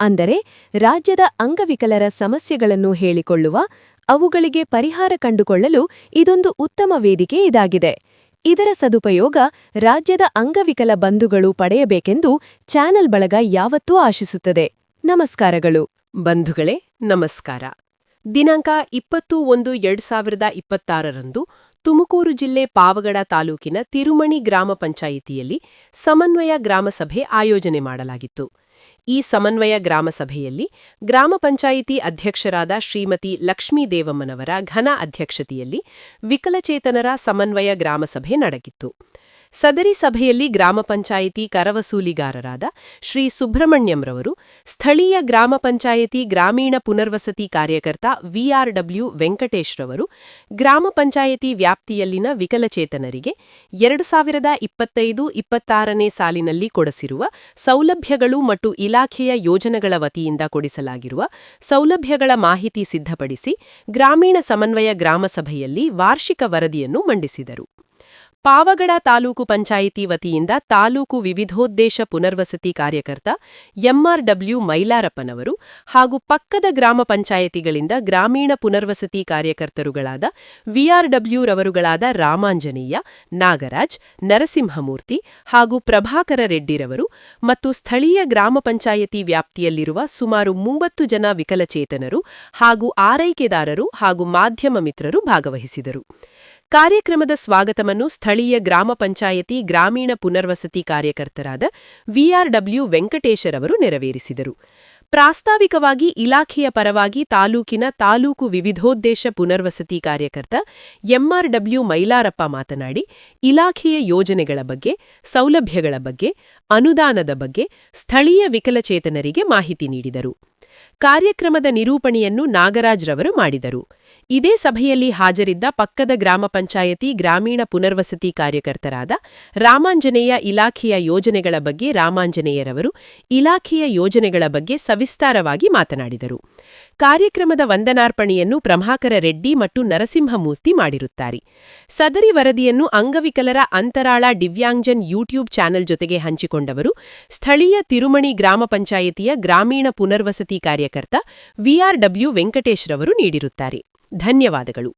ಅಂದರೆ ರಾಜ್ಯದ ಅಂಗವಿಕಲರ ಸಮಸ್ಯೆಗಳನ್ನು ಹೇಳಿಕೊಳ್ಳುವ, ಅವುಗಳಿಗೆ ಪರಿಹಾರ ಕಂಡುಕೊಳ್ಳಲು ಇದೊಂದು ಉತ್ತಮ ವೇದಿಕೆ ಇದಾಗಿದೆ. ಇದರ ಸದುಪಯೋಗ ರಾಜ್ಯದ ಅಂಗವಿಕಲ ಬಂಧುಗಳು ಪಡೆಯಬೇಕೆಂದು ಚಾನೆಲ್ ಬಳಗ ಯಾವತ್ತೂ ಆಶಿಸುತ್ತದೆ. ನಮಸ್ಕಾರಗಳು. ಬಂಧುಗಳೇ, ನಮಸ್ಕಾರ. ದಿನಾಂಕ ಇಪ್ಪತ್ತು ಒಂದು ಎರಡು ಸಾವಿರದ ಇಪ್ಪತ್ತಾರರಂದು ತುಮಕೂರು ಜಿಲ್ಲೆ ಪಾವಗಡ ತಾಲೂಕಿನ ತಿರುಮಣಿ ಗ್ರಾಮ ಪಂಚಾಯಿತಿಯಲ್ಲಿ ಸಮನ್ವಯ ಗ್ರಾಮಸಭೆ ಆಯೋಜನೆ ಮಾಡಲಾಗಿತ್ತು. ಈ ಸಮನ್ವಯ ಗ್ರಾಮಸಭೆಯಲ್ಲಿ ಗ್ರಾಮ ಪಂಚಾಯಿತಿ ಅಧ್ಯಕ್ಷರಾದ ಶ್ರೀಮತಿ ಲಕ್ಷ್ಮೀ ದೇವಮ್ಮನವರ ಘನ ಅಧ್ಯಕ್ಷತೆಯಲ್ಲಿ ವಿಕಲಚೇತನರ ಸಮನ್ವಯ ಗ್ರಾಮಸಭೆ ನಡೆಗಿತ್ತು ಸದರಿ ಸಭೆಯಲ್ಲಿ ಗ್ರಾಮ ಪಂಚಾಯಿತಿ ಕರವಸೂಲಿಗಾರರಾದ ಶ್ರೀ ಸುಬ್ರಹ್ಮಣ್ಯಂರವರು, ಸ್ಥಳೀಯ ಗ್ರಾಮ ಪಂಚಾಯಿತಿ ಗ್ರಾಮೀಣ ಪುನರ್ವಸತಿ ಕಾರ್ಯಕರ್ತ ವಿಆರ್ಡಬ್ಲ್ಯೂ ವೆಂಕಟೇಶ್ರವರು, ಗ್ರಾಮ ಪಂಚಾಯಿತಿ ವ್ಯಾಪ್ತಿಯಲ್ಲಿನ ವಿಕಲಚೇತನರಿಗೆ ಎರಡು ಸಾವಿರದ ಇಪ್ಪತ್ತೈದು ಇಪ್ಪತ್ತಾರನೇ ಸಾಲಿನಲ್ಲಿ ಕೊಡಿಸಿರುವ ಸೌಲಭ್ಯಗಳು ಮತ್ತು ಇಲಾಖೆಯ ಯೋಜನೆಗಳ ವತಿಯಿಂದ ಕೊಡಿಸಲಾಗಿರುವ ಸೌಲಭ್ಯಗಳ ಮಾಹಿತಿ ಸಿದ್ಧಪಡಿಸಿ ಗ್ರಾಮೀಣ ಸಮನ್ವಯ ಗ್ರಾಮಸಭೆಯಲ್ಲಿ ವಾರ್ಷಿಕ ವರದಿಯನ್ನು ಮಂಡಿಸಿದರು. ಪಾವಗಡ ತಾಲೂಕು ಪಂಚಾಯಿತಿ ವತಿಯಿಂದ ತಾಲೂಕು ವಿವಿಧೋದ್ದೇಶ ಪುನರ್ವಸತಿ ಕಾರ್ಯಕರ್ತ ಎಂಆರ್ಡಬ್ಲ್ಯೂ ಮೈಲಾರಪ್ಪನವರು ಹಾಗೂ ಪಕ್ಕದ ಗ್ರಾಮ ಪಂಚಾಯಿತಿಗಳಿಂದ ಗ್ರಾಮೀಣ ಪುನರ್ವಸತಿ ಕಾರ್ಯಕರ್ತರುಗಳಾದ ವಿಆರ್ಡಬ್ಲ್ಯೂ ರವರುಗಳಾದ ರಾಮಾಂಜನೇಯ, ನಾಗರಾಜ್, ನರಸಿಂಹಮೂರ್ತಿ ಹಾಗೂ ಪ್ರಭಾಕರ ರೆಡ್ಡಿರವರು ಮತ್ತು ಸ್ಥಳೀಯ ಗ್ರಾಮ ಪಂಚಾಯಿತಿ ವ್ಯಾಪ್ತಿಯಲ್ಲಿರುವ ಸುಮಾರು ಮೂವತ್ತು ಜನ ವಿಕಲಚೇತನರು ಹಾಗೂ ಆರೈಕೆದಾರರು ಹಾಗೂ ಮಾಧ್ಯಮ ಮಿತ್ರರು ಭಾಗವಹಿಸಿದರು. ಕಾರ್ಯಕ್ರಮದ ಸ್ವಾಗತವನ್ನು ಸ್ಥಳೀಯ ಗ್ರಾಮ ಪಂಚಾಯತಿ ಗ್ರಾಮೀಣ ಪುನರ್ವಸತಿ ಕಾರ್ಯಕರ್ತರಾದ ವಿಆರ್ಡಬ್ಲ್ಯೂ ವೆಂಕಟೇಶರವರು ನೆರವೇರಿಸಿದರು. ಪ್ರಾಸ್ತಾವಿಕವಾಗಿ ಇಲಾಖೆಯ ಪರವಾಗಿ ತಾಲೂಕಿನ ತಾಲೂಕು ವಿವಿಧೋದ್ದೇಶ ಪುನರ್ವಸತಿ ಕಾರ್ಯಕರ್ತ ಎಂಆರ್ಡಬ್ಲ್ಯೂ ಮೈಲಾರಪ್ಪ ಮಾತನಾಡಿ, ಇಲಾಖೆಯ ಯೋಜನೆಗಳ ಬಗ್ಗೆ, ಸೌಲಭ್ಯಗಳ ಬಗ್ಗೆ, ಅನುದಾನದ ಬಗ್ಗೆ ಸ್ಥಳೀಯ ವಿಕಲಚೇತನರಿಗೆ ಮಾಹಿತಿ ನೀಡಿದರು. ಕಾರ್ಯಕ್ರಮದ ನಿರೂಪಣೆಯನ್ನು ನಾಗರಾಜ್ರವರು ಮಾಡಿದರು. ಇದೇ ಸಭೆಯಲ್ಲಿ ಹಾಜರಿದ್ದ ಪಕ್ಕದ ಗ್ರಾಮ ಪಂಚಾಯತಿ ಗ್ರಾಮೀಣ ಪುನರ್ವಸತಿ ಕಾರ್ಯಕರ್ತರಾದ ರಾಮಾಂಜನೇಯ ಇಲಾಖೆಯ ಯೋಜನೆಗಳ ಬಗ್ಗೆ ರಾಮಾಂಜನೇಯರವರು ಇಲಾಖೆಯ ಯೋಜನೆಗಳ ಬಗ್ಗೆ ಸವಿಸ್ತಾರವಾಗಿ ಮಾತನಾಡಿದರು. ಕಾರ್ಯಕ್ರಮದ ವಂದನಾರ್ಪಣೆಯನ್ನು ಪ್ರಭಾಕರ ರೆಡ್ಡಿ ಮತ್ತು ನರಸಿಂಹಮೂರ್ತಿ ಮಾಡಿರುತ್ತಾರೆ. ಸದರಿ ವರದಿಯನ್ನು ಅಂಗವಿಕಲರ ಅಂತರಾಳ ದಿವ್ಯಾಂಗ್ಜನ್ ಯೂಟ್ಯೂಬ್ ಚಾನೆಲ್ ಜೊತೆಗೆ ಹಂಚಿಕೊಂಡವರು ಸ್ಥಳೀಯ ತಿರುಮಣಿ ಗ್ರಾಮ ಪಂಚಾಯಿತಿಯ ಗ್ರಾಮೀಣ ಪುನರ್ವಸತಿ ಕಾರ್ಯಕರ್ತ ವಿಆರ್ಡಬ್ಲ್ಯೂ ವೆಂಕಟೇಶ್ರವರು ನೀಡಿರುತ್ತಾರೆ. ಧನ್ಯವಾದಗಳು.